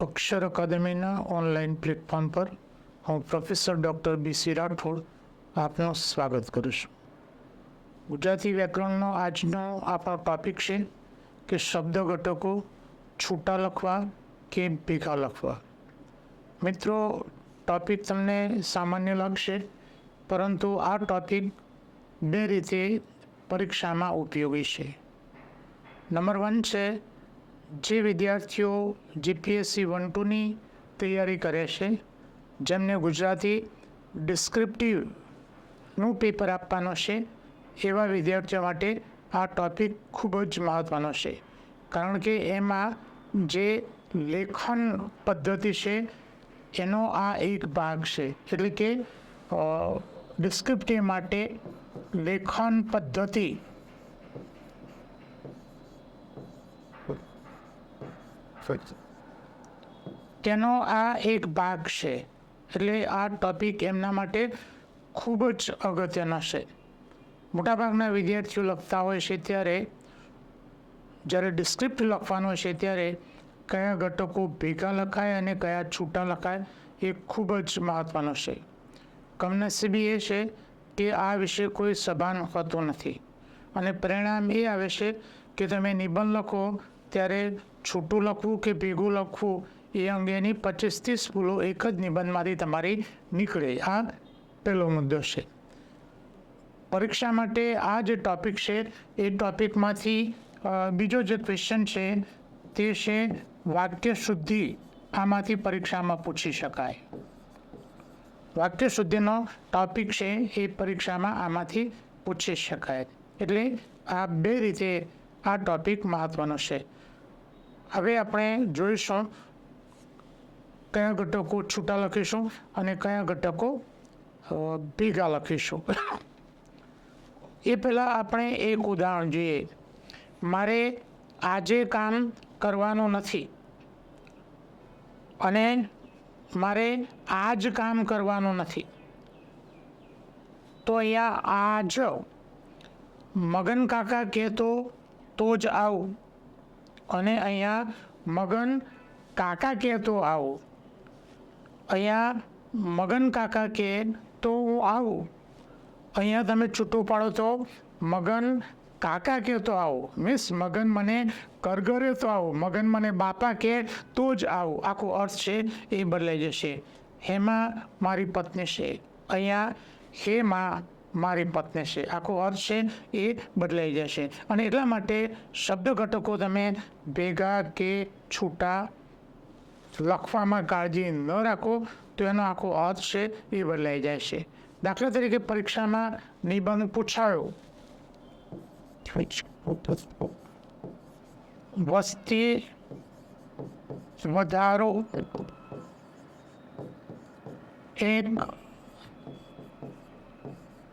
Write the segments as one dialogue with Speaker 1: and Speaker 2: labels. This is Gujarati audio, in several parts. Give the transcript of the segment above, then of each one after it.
Speaker 1: અક્ષર અકાદમીના ઓનલાઈન પ્લેટફોર્મ પર હું professor doctor B C Rathod આપનું સ્વાગત કરું છું. ગુજરાતી વ્યાકરણનો આજનો આપણો ટોપિક છે કે શબ્દ ઘટકો છૂટા લખવા કે ભેગા લખવા. મિત્રો ટોપિક તમને સામાન્ય લાગશે, પરંતુ આ ટોપિક બે રીતે પરીક્ષામાં ઉપયોગી છે. નંબર વન છે જે વિદ્યાર્થીઓ જીપીએસસી વન ટુની તૈયારી કરે છે, જેમને ગુજરાતી ડિસ્ક્રિપ્ટિવનું પેપર આપવાનો છે, એવા વિદ્યાર્થીઓ માટે આ ટોપિક ખૂબ જ મહત્ત્વનો છે. કારણ કે એમાં જે લેખન પદ્ધતિ છે, એનો આ એક ભાગ છે. એટલે કે ડિસ્ક્રિપ્ટિવ માટે લેખન પદ્ધતિ તેનો આ એક ભાગ છે. એટલે આ ટોપિક એમના માટે ખૂબ જ અગત્યનો છે. મોટાભાગના વિદ્યાર્થીઓ લખતા હોય છે ત્યારે, જ્યારે ડિસ્ક્રિપ્ટ લખવાનો છે ત્યારે કયા ઘટકો ભેગા લખાય અને કયા છૂટા લખાય એ ખૂબ જ મહત્ત્વનો છે. કમનસીબી એ છે કે આ વિશે કોઈ સભાન હોતું નથી. અને પરિણામ એ આવે છે કે તમે નિબંધ લખો ત્યારે છૂટું લખવું કે ભેગું લખવું એ અંગેની પચીસ ત્રીસ ભૂલો એક જ નિબંધમાંથી તમારી નીકળે. આ પહેલો મુદ્દો છે. પરીક્ષા માટે આ જે ટૉપિક છે, એ ટોપિકમાંથી બીજો જે ક્વેશ્ચન છે, તે છે વાક્ય શુદ્ધિ. આમાંથી પરીક્ષામાં પૂછી શકાય. વાક્ય શુદ્ધિનો ટોપિક છે, એ પરીક્ષામાં આમાંથી પૂછી શકાય. એટલે આ બે રીતે આ ટોપિક મહત્ત્વનો છે. હવે આપણે જોઈશું કયા ઘટકો છૂટા લખીશું અને કયા ઘટકો ભેગા લખીશું. એ પહેલાં આપણે એક ઉદાહરણ જોઈએ. મારે આજે કામ કરવાનું નથી. અને મારે આ જ કામ કરવાનું નથી. તો અહીંયા આ જ. મગન કાકા કહેતો તો જ આવું. અને અહીંયા મગન કાકા કહેતો આવું. અહીંયા મગન કાકા કહે તો હું આવું. અહીંયા તમે છૂટું પાડો તો મગન કાકા કે તો આવું. મિસ મગન મને કરગરે તો આવું. મગન મને બાપા કહે તો જ આવું. આખો અર્થ છે એ બદલાઈ જશે. હેમાં મારી પત્ની છે. અહીંયા હેમાં મારી પત્ની છે. આખો અર્થ છે એ બદલાઈ જશે. અને એટલા માટે શબ્દ ઘટકો તમે ભેગા કે છૂટા લખવામાં કાળજી ન રાખો, તો એનો આખો અર્થ છે એ બદલાઈ જાય છે દાખલા તરીકે પરીક્ષામાં નિબંધ પૂછાયો. વસ્તી વધારો એક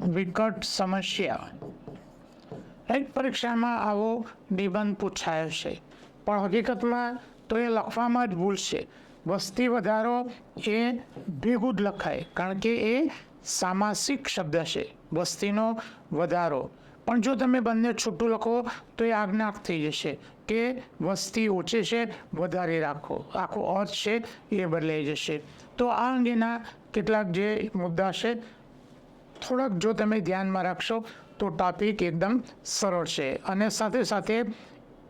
Speaker 1: વિકટ સમસ્યા એક પરીક્ષામાં આવો નિબંધ પૂછાયો છે. પણ હકીકતમાં તો એ લખવામાં જ ભૂલ છે. વસ્તી વધારો એ ભેગું જ લખાય, કારણ કે એ સામાસિક શબ્દ છે. વસ્તીનો વધારો. પણ જો તમે બંને છૂટું લખો, તો એ આજ્ઞાક થઈ જશે કે વસ્તી ઓછી છે, વધારે રાખો. આખો અર્થ છે એ બદલાઈ જશે. તો આ અંગેના કેટલાક જે મુદ્દા છે થોડાક જો તમે ધ્યાનમાં રાખશો, તો ટોપિક એકદમ સરળ છે. અને સાથે સાથે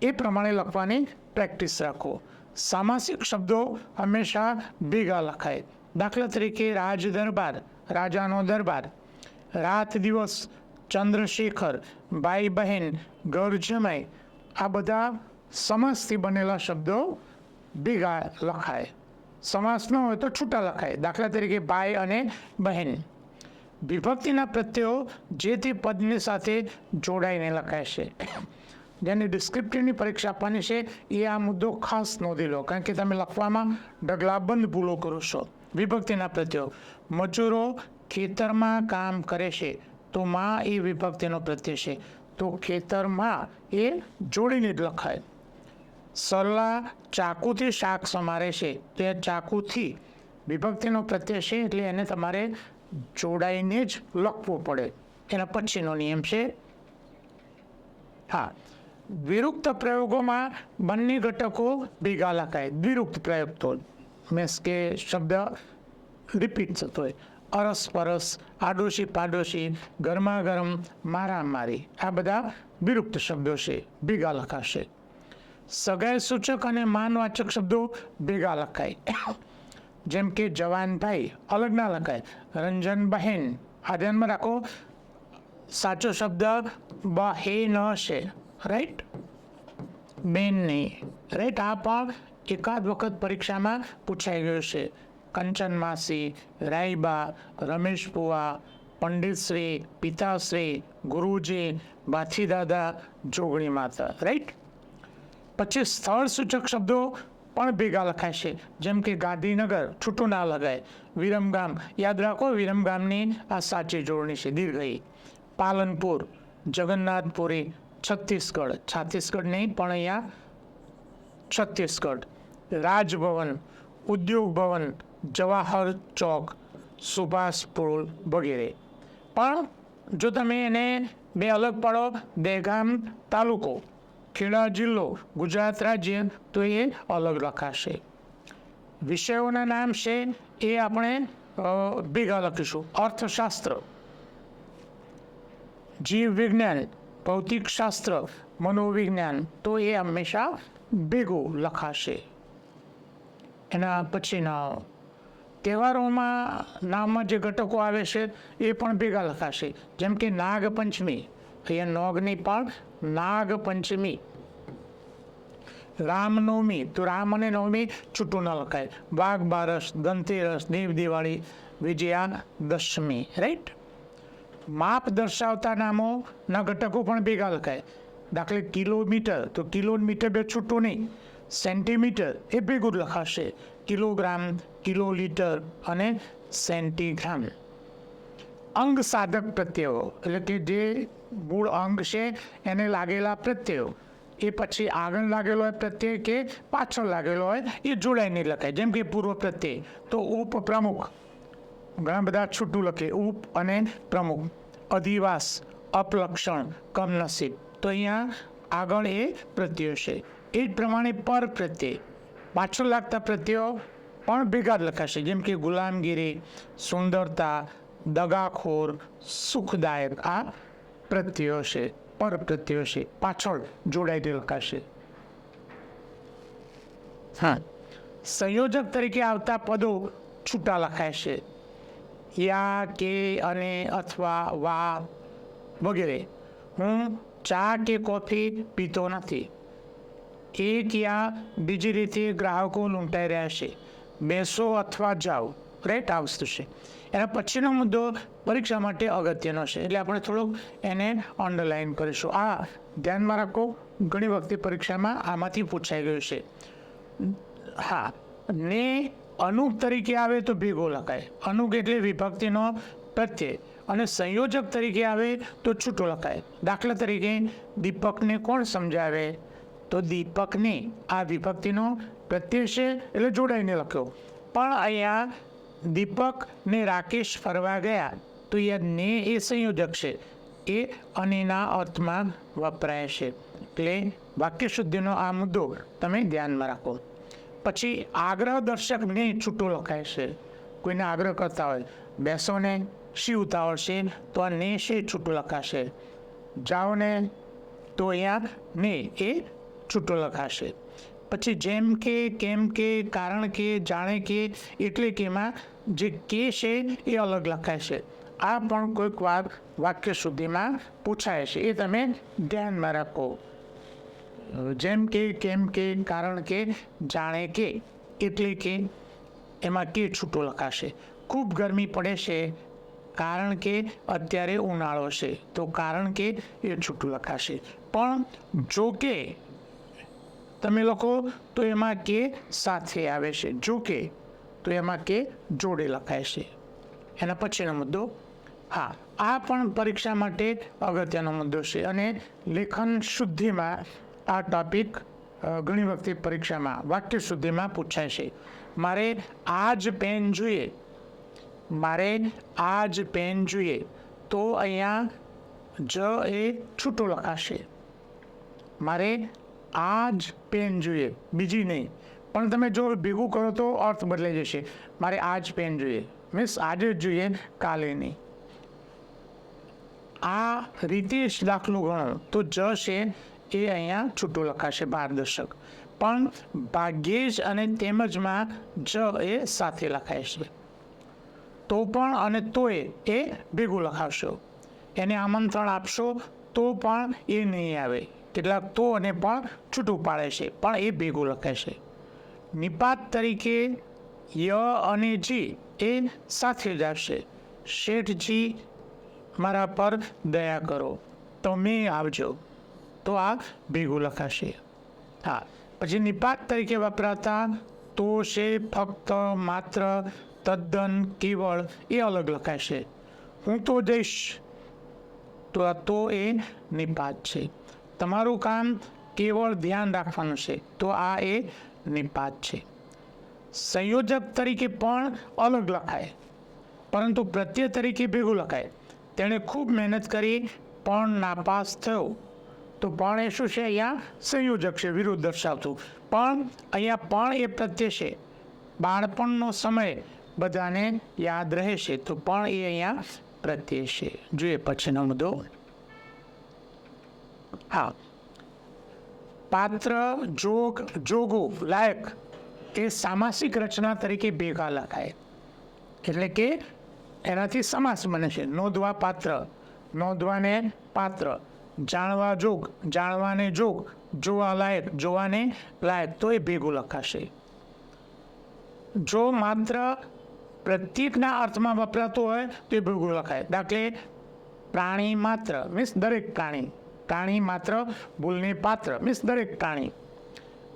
Speaker 1: એ પ્રમાણે લખવાની પ્રેક્ટિસ રાખો. સામાસિક શબ્દો હંમેશા ભેગા લખાય. દાખલા તરીકે રાજ દરબાર, રાજાનો દરબાર. રાત દિવસ, ચંદ્રશેખર, ભાઈ બહેન ઘર જમાઈ આ બધા સમાસથી બનેલા શબ્દો ભેગા લખાય. સમાસ ન હોય તો છૂટા લખાય. દાખલા તરીકે ભાઈ અને બહેન. વિભક્તિના પ્રત્યયો જે તે પદની સાથે જોડાઈને લખાય છે. જેને ડિસ્ક્રિપ્ટિવની પરીક્ષા આપવાની છે. એ આ મુદ્દો ખાસ નોંધી લો, કારણ કે તમે લખવામાં ઢગલાબંધ ભૂલો કરો છો. વિભક્તિના પ્રત્યયો. મજૂરો ખેતરમાં કામ કરે છે, તો માં એ વિભક્તિનો પ્રત્યય છે. તો ખેતરમાં એ જોડીને જ લખાય. સરલા ચાકુથી શાક સમારે છે, તો ચાકુથી વિભક્તિનો પ્રત્યય છે, એટલે એને તમારે જોડાઈને જ લખવું પડે. એના પછીનો નિયમ છે. હા. વિરુક્ત પ્રયોગોમાં બંને ઘટકો ભેગા લખાય. દ્વિરુક્ત પ્રયોગ તો મીન્સ કે શબ્દ રિપીટ થતો હોય. અરસ પરસ, આડોશી પાડોશી, ગરમા ગરમ, મારા મારી. આ બધા વિરુક્ત શબ્દો છે. ભેગા લખાશે. સગાઈ સૂચક અને માનવાચક શબ્દો ભેગા લખાય. જેમ કે જવાનભાઈ અલગ ના લખાય રંજન બહેન, આ ધ્યાનમાં રાખો. સાચો શબ્દ બહેન છે રાઈટ બેન નહીં રાઈટ આ પણ એકાદ વખત પરીક્ષામાં પૂછાઈ ગયું છે. કંચન માસી રાઈબા રમેશ પુવા પંડિતશ્રી પિતાશ્રી ગુરુજી, બાથી દાદા, જોગણી માતા. રાઈટ પછી સ્થળ સૂચક શબ્દો પણ ભેગા લખાય છે જેમ કે ગાંધીનગર છૂટું ના લગાય. વિરમગામ, યાદ રાખો, વિરમગામની આ સાચી જોડણી છે, દીર્ઘઈ. પાલનપુર, જગન્નાથપુરી, છત્તીસગઢ. છત્તીસગઢ નહીં, પણ અહીંયા છત્તીસગઢ. રાજભવન, ઉદ્યોગ ભવન, જવાહર ચોક, સુભાષ પુલ વગેરે. પણ જો તમે એને બે અલગ પાડો, દહેગામ તાલુકો. ખેડા જિલ્લો ગુજરાત રાજ્ય, તો એ અલગ લખાશે. વિષયોના નામ છે, એ આપણે ભેગા લખીશું. અર્થશાસ્ત્ર. જીવ વિજ્ઞાન ભૌતિકશાસ્ત્ર, મનોવિજ્ઞાન, તો એ હંમેશા ભેગું લખાશે. એના પછીના તહેવારોમાં નામમાં જે ઘટકો આવે છે, એ પણ ભેગા લખાશે. જેમ કે નાગપંચમી. અહીંયા નોગની પણ નાગ પંચમી રામનવમી, તો રામ અને નવમી છૂટું ન લખાય. વાઘ, બારસ, ધનતેરસ, દેવ, દિવાળી, વિજયા, દશમી રાઈટ માપ દર્શાવતા નામોના ઘટકો પણ ભેગા લખાય. દાખલે કિલોમીટર, તો કિલોમીટર બે છૂટું નહીં. સેન્ટીમીટર એ ભેગું લખાશે. કિલોગ્રામ, કિલોલીટર અને સેન્ટીગ્રામ. અંગ સાધક પ્રત્યયો, એટલે કે જે મૂળ અંગ છે, એને લાગેલા પ્રત્યયો. એ પછી આગળ લાગેલો હોય પ્રત્યય કે પાછળ લાગેલો હોય, એ જોડાઈને લખાય. જેમ કે પૂર્વ પ્રત્યય. તો ઉપ પ્રમુખ. ઘણા બધા છૂટું લખે. ઉપ અને પ્રમુખ. અધિવાસ, અપલક્ષણ, કમનસીબ. તો અહીંયા આગળ એ પ્રત્યય છે. એ જ પ્રમાણે પર પ્રત્યય. પાછળ લાગતા પ્રત્યયો પણ ભેગા જ લખાશે. જેમ કે ગુલામગીરી, સુંદરતા, દગાખોર, સુખદાયક. આ પ્રત્યયો છે પર પ્રત્યયો છે પાછળ જોડાઈને લખાશે હા. સંયોજક તરીકે આવતા પદો છૂટા લખાય છે યા કે અને અથવા વા વગેરે. હું ચા કે કોફી પીતો નથી. એક યા બીજી રીતે ગ્રાહકો લૂંટાઈ રહ્યા છે. બેસો અથવા જાઓ. રાઈટ આ વસ્તુ છે એના પછીનો મુદ્દો પરીક્ષા માટે અગત્યનો છે. એટલે આપણે થોડુંક એને અંડરલાઈન કરીશું. આ ધ્યાનમાં રાખો, ઘણી વખતે પરીક્ષામાં આમાંથી પૂછાઈ ગયું છે. હા, ને અનુક તરીકે આવે તો ભેગો લખાય. અનુક એટલે વિભક્તિનો પ્રત્યય. અને સંયોજક તરીકે આવે તો છૂટો લખાય. દાખલા તરીકે, દીપકને કોણ સમજાવે? તો દીપકને. આ વિભક્તિનો પ્રત્યય છે, એટલે જોડાઈને લખ્યો. પણ અહીંયા દીપક ને રાકેશ ફરવા ગયા તો એ ને એ સંયોજક છે. એ અનેના અર્થમાં વપરાય છે. એટલે વાક્ય શુદ્ધિનો આ મુદ્દો તમે ધ્યાનમાં રાખો. પછી આગ્રહ દર્શકને છૂટો લખાય છે. કોઈને આગ્રહ કરતા હોય બેસો ને શી ઉતાવળ છે તો આ ને છે છૂટું લખાશે. જાઓ ને તો અહીંયા ને એ છૂટો લખાશે. પછી જેમ કે, કેમ કે, કારણ કે, જાણે કે, એટલે કે એમાં જે કે છે એ અલગ લખાય છે. આ પણ કોઈક વાર વાક્ય સુધીમાં પૂછાય છે. એ તમે ધ્યાનમાં રાખો. જેમ કે, કેમ કે, કારણ કે, જાણે કે, એટલે કે એમાં કે છૂટો લખાશે. ખૂબ ગરમી પડે છે. કારણ કે અત્યારે ઉનાળો છે. તો કારણ કે એ છૂટું લખાશે. પણ જો કે તમે લખો તો એમાં કે સાથે આવે છે. જો કે, તો એમાં કે જોડે લખાય છે. એના પછીનો મુદ્દો. હા, આ પણ પરીક્ષા માટે અગત્યનો મુદ્દો છે અને લેખન શુદ્ધિમાં આ ટોપિક ઘણી વખતે પરીક્ષામાં, વાક્ય શુદ્ધિમાં પૂછાય છે. મારે આ જ પેન જોઈએ. મારે આ જ પેન જોઈએ. તો અહીંયા જ એ છૂટું લખાશે. મારે આ જ પેન જોઈએ, બીજી નહીં. પણ તમે જો ભેગું કરો તો અર્થ બદલાઈ જશે. મારે આ જ પેન જોઈએ. મીન્સ આજે જ જોઈએ, કાલે નહીં. આ રીતે જ દાખલો ગણો તો જ છે એ અહીંયા છૂટું લખાશે પારદર્શક પણ ભાગ્યે જ અને તેમજમાં જ એ સાથે લખાય છે તો પણ અને તોય એ ભેગું લખાવશો. એને આમંત્રણ આપશો તો પણ એ નહીં આવે. કેટલાક તો અને પણ છૂટું પાડે છે, પણ એ ભેગું લખે છે. નિપાત તરીકે ય અને જી એ સાથે જ શેઠજી, મારા પર દયા કરો. તમે આવજો. તો આ ભેગું લખાશે. હા, પછી નિપાત તરીકે વપરાતા તો છે ફક્ત માત્ર તદ્દન કેવળ એ અલગ લખાશે હું તો જઈશ. તો આ તો એ નિપાત છે. તમારું કામ કેવળ ધ્યાન રાખવાનું છે. તો આ એ નિપાત છે. સંયોજક તરીકે પણ અલગ લખાય. પરંતુ પ્રત્યય તરીકે ભેગું લખાય. તેણે ખૂબ મહેનત કરી, પણ નાપાસ થયો. તો પણ એ શું છે અહીંયા? સંયોજક છે, વિરુદ્ધ દર્શાવતું. પણ અહીંયા પણ એ પ્રત્યય છે. બાળપણનો સમય બધાને યાદ રહે છે. તો પણ એ અહીંયા પ્રત્યય છે. જોઈએ પછીનો મુદ્દો. હા પાત્ર, જોગ, જોગો, લાયક એ સામાસિક રચના તરીકે ભેગા લખાય. એટલે કે એનાથી સમાસ બને છે. નોંધવા પાત્ર, નોંધવાને પાત્ર, જાણવા જોગ, જાણવાને જોગ, જોવા લાયક, જોવાને લાયક, તો એ ભેગું લખાશે. જો માત્ર પ્રત્યેકના અર્થમાં વપરાતું હોય, તો એ ભેગું લખાય. દાખલે પ્રાણી માત્ર, મીન્સ દરેક પ્રાણી. પ્રાણી માત્ર, ભૂલને પાત્ર, મીન્સ દરેક કાણી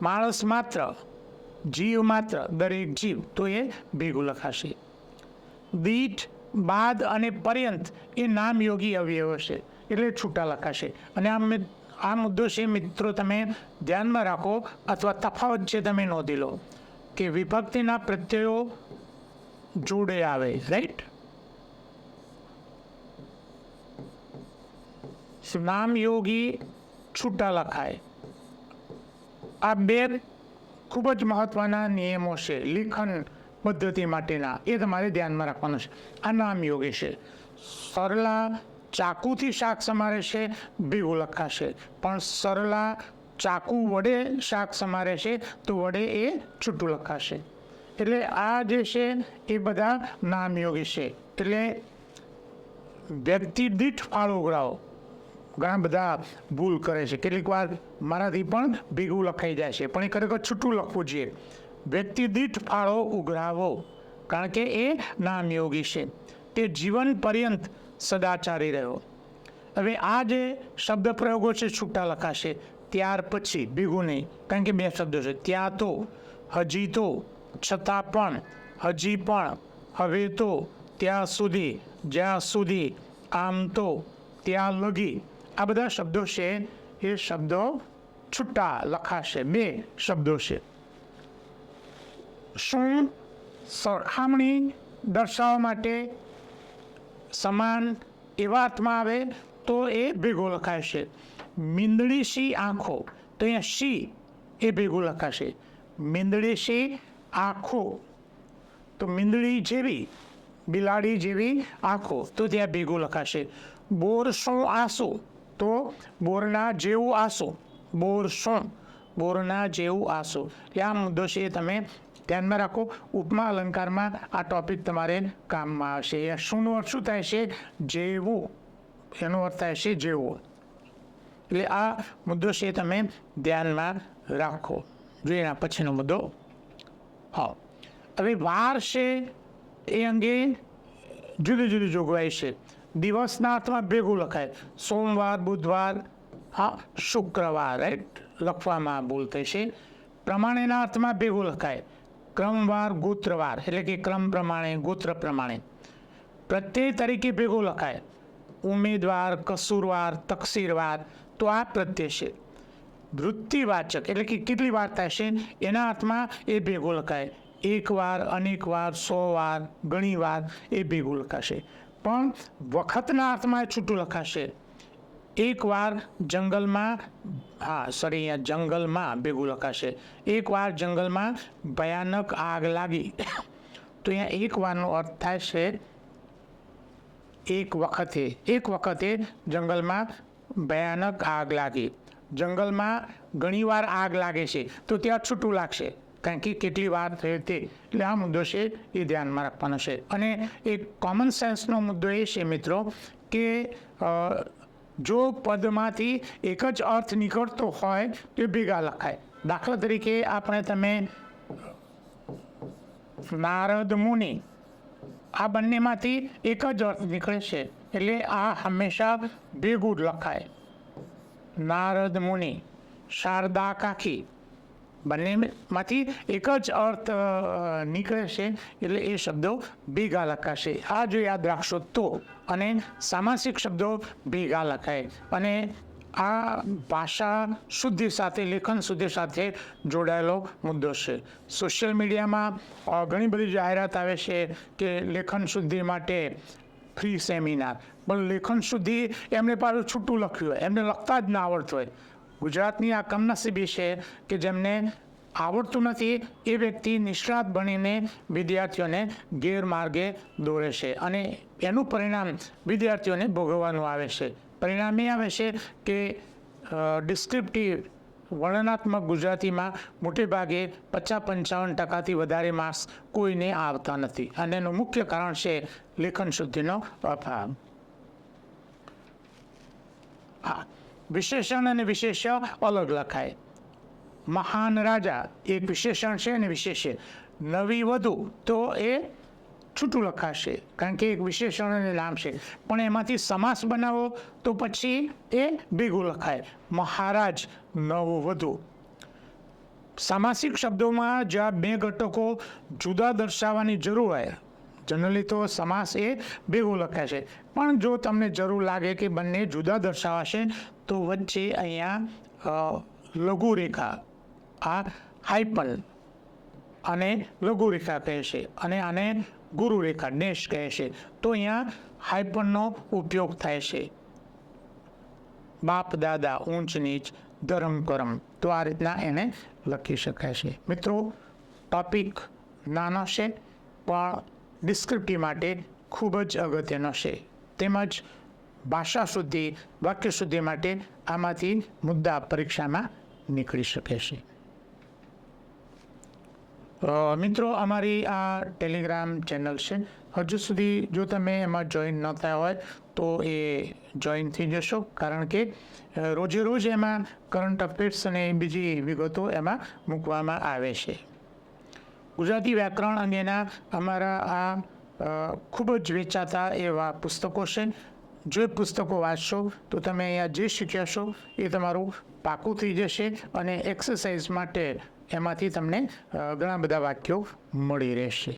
Speaker 1: માણસ માત્ર, જીવ માત્ર, દરેક જીવ, તો એ ભેગું લખાશે. દીઠ, બાદ અને પર્યંત એ નામ યોગી અવયવ છે એટલે છૂટા લખાશે. અને આ આ મુદ્દો છે, મિત્રો, તમે ધ્યાનમાં રાખો અથવા તફાવત છે તમે નોંધી લો કે વિભક્તિના પ્રત્યયો જોડે આવે રાઈટ નામયોગી છૂટા લખાય આ બે ખૂબ જ મહત્વના નિયમો છે, લેખન પદ્ધતિ માટેના. એ તમારે ધ્યાનમાં રાખવાનું છે. આ નામ યોગી છે. સરલા ચાકુથી શાક સમારે છે ભેગું લખાશે પણ સરલા ચાકુ વડે શાક સમારે છે, તો વડે એ છૂટું લખાશે એટલે આ જે છે, એ બધા નામ યોગી છે. એટલે વ્યક્તિ દીઠ ફાળો ઉઘરાવો. ઘણા બધા ભૂલ કરે છે. કેટલીક વાર મારાથી પણ ભેગું લખાઈ જાય છે. પણ એ ખરેખર છૂટું લખવું જોઈએ. વ્યક્તિ દીઠ ફાળો ઉઘરાવો, કારણ કે એ નામ યોગી છે. તે જીવન પર્યંત સદાચારી રહ્યો. હવે આ જે શબ્દ પ્રયોગો છે, છૂટા લખાશે, ત્યાર પછી ભેગું નહીં. કારણ કે બે શબ્દો છે. ત્યાં તો, હજી તો, છતાં પણ, હજી પણ, હવે તો, ત્યાં સુધી, જ્યાં સુધી, આમ તો, ત્યાં લગી આ બધા શબ્દો છે એ શબ્દો છૂટા લખાશે બે શબ્દો છે શું સરખામણી દર્શાવવા માટે સમાન એવા અર્થમાં આવે તો એ ભેગો લખાશે મીંદડી સી આંખો તો અહીંયા સી એ ભેગું લખાશે મીંદડી સી આંખો તો મીંદડી જેવી બિલાડી જેવી આંખો તો ત્યાં ભેગું લખાશે બોર શું આંસુ તો બોરના જેવું આંસુ. બોર બોરના જેવું આંસુ. એટલે આ મુદ્દો છે એ તમે ધ્યાનમાં રાખો. ઉપમા અલંકારમાં આ ટોપિક તમારે કામમાં આવશે. એ શુંનો અર્થ શું થાય છે? જેવું. એનો અર્થ થાય છે જેવો. એટલે આ મુદ્દો છે તમે ધ્યાનમાં રાખો. જોઈએ એના પછીનો મુદ્દો. હા. હવે વાર છે એ અંગે જુદી જુદી જોગવાઈ છે. દિવસના અર્થમાં ભેગું લખાય. સોમવાર, બુધવાર હા શુક્રવાર રાઈટ લખવામાં ભૂલ છે પ્રમાણેના અર્થમાં ભેગું લખાય. ક્રમવાર, ગોત્રવાર, એટલે કે ક્રમ પ્રમાણે, ગોત્ર પ્રમાણે. પ્રત્યય તરીકે ભેગું લખાય. ઉમેદવાર, કસૂરવાર, તકસીરવાર, તો આ પ્રત્યય છે. વૃત્તિવાચક, એટલે કે કેટલી વાર છે એના અર્થમાં એ ભેગું લખાય. એકવાર, અનેકવાર સો વાર ઘણી વાર એ ભેગું લખાશે. પણ વખતના અર્થમાં એ છૂટું લખાશે. એકવાર જંગલમાં, હા સોરી અહીંયા જંગલમાં ભેગું લખાશે. એકવાર જંગલમાં ભયાનક આગ લાગી. તો અહીંયા એકવારનો અર્થ થાય છે, એક વખતે એક વખતે જંગલમાં ભયાનક આગ લાગી. જંગલમાં ઘણીવાર આગ લાગે છે, તો ત્યાં છૂટું લાગશે. કારણ કે કેટલી વાર થયો તે, એટલે આ મુદ્દો છે એ ધ્યાનમાં રાખવાનો છે. અને એક કોમન સેન્સનો મુદ્દો એ છે મિત્રો કે જો પદમાંથી એક જ અર્થ નીકળતો હોય તો ભેગા લખાય. દાખલા તરીકે આપણે તમે નારદ મુનિ, આ બંનેમાંથી એક જ અર્થ નીકળે છે, એટલે આ હંમેશા ભેગું લખાય. નારદ મુનિ શારદા કાકી બંનેમાંથી એક જ અર્થ નીકળે છે એટલે એ શબ્દો ભેગા લખાશે. આ જો યાદ રાખશો તો અને સામાસિક શબ્દો ભેગા લખાય અને આ ભાષા શુદ્ધિ સાથે, લેખન શુદ્ધિ સાથે જોડાયેલો મુદ્દો છે. સોશિયલ મીડિયામાં ઘણી બધી જાહેરાત આવે છે કે લેખન શુદ્ધિ માટે ફ્રી સેમિનાર. પણ લેખન શુદ્ધિ એમને પાછું છૂટું લખ્યું હોય, એમને લખતા જ ના આવડતું હોય. ગુજરાતની આ કમનસીબી છે કે જેમને આવડતું નથી, એ વ્યક્તિ નિષ્ણાત બનીને વિદ્યાર્થીઓને ગેરમાર્ગે દોરે છે અને એનું પરિણામ વિદ્યાર્થીઓને ભોગવવાનું આવે છે. પરિણામ એ આવે છે કે ડિસ્ક્રિપ્ટિવ વર્ણનાત્મક ગુજરાતીમાં મોટે ભાગે પચાસ પંચાવન ટકાથી વધારે માર્ક્સ કોઈને આવતા નથી અને એનું મુખ્ય કારણ છે લેખન શુદ્ધિનો અભાવ. હા. વિશેષણ અને વિશેષ્ય અલગ લખાય. મહાન રાજા એક વિશેષણ છે અને વિશેષ્ય નવી વધુ તો એ છૂટું લખાશે, કારણ કે એક વિશેષણ અને નામ છે. પણ એમાંથી સમાસ બનાવો તો પછી એ ભેગું લખાય. મહારાજ, નવું વધુ. સામાસિક શબ્દોમાં જ્યાં બે ઘટકો જુદા દર્શાવવાની જરૂર હોય. જનરલી તો સમાસ એ ભેગું લખાય છે. પણ જો તમને જરૂર લાગે કે બંને જુદા દર્શાવાશે, તો વચ્ચે અહીંયા લઘુરેખા, આ હાઇપન અને લઘુરેખા કહે છે અને આને ગુરુરેખા ડેશ કહે છે તો અહીંયા હાઇપનનો ઉપયોગ થાય છે. બાપ, દાદા, ઊંચ, નીચ, ધરમ, કરમ. તો આ રીતના એને લખી શકાય છે. મિત્રો, ટોપિક નાનો છે, પણ ડિસ્ક્રિપ્ટિવ માટે ખૂબ જ અગત્યનો છે. તેમજ ભાષા શુદ્ધિ વાક્ય શુદ્ધિ માટે આમાંથી મુદ્દા પરીક્ષામાં નીકળી શકે છે. મિત્રો, અમારી આ ટેલિગ્રામ ચેનલ છે. હજુ સુધી જો તમે એમાં જોઈન ન થયા હોય, તો એ જોઈન થઈ જશો. કારણ કે રોજે રોજ એમાં કરંટ અફેર્સ અને બીજી વિગતો એમાં મૂકવામાં આવે છે. ગુજરાતી વ્યાકરણ અંગેના અમારા આ ખૂબ જ વેચાતા એવા પુસ્તકો છે. જો પુસ્તકો વાંચશો, તો તમે અહીંયા જે શીખ્યા છો, એ તમારું પાકું થઈ જશે અને એક્સરસાઇઝ માટે એમાંથી તમને ઘણા બધા વાક્યો મળી રહેશે.